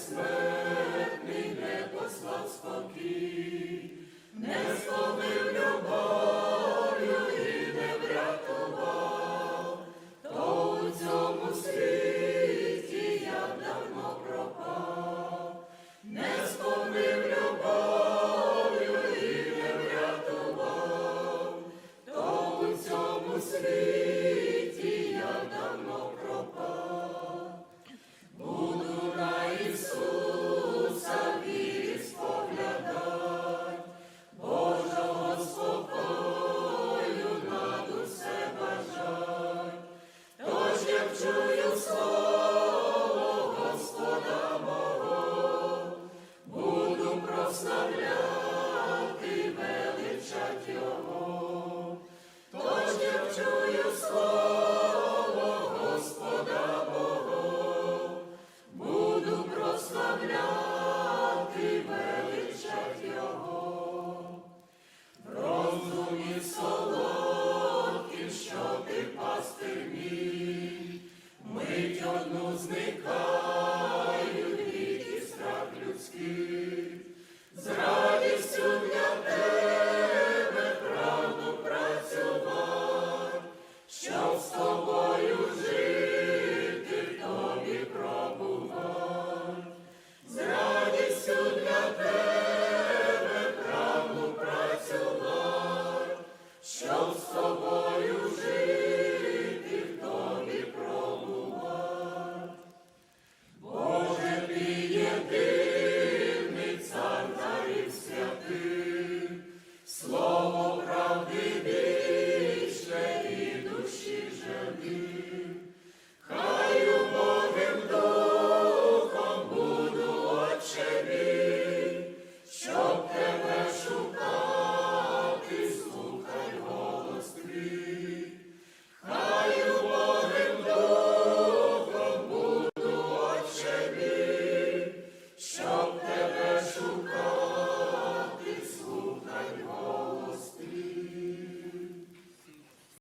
смертний не послав спокій, не сповнив любов'ю і то у цьому світі я давно пропав, не сповнив любов'ю не врятував, то цьому світі. безодну зникають і страх людський, з радістю для тебе правду працював, що з тобою жити, тобі пробував, з радістю для тебе правду працював, щоб з тобою.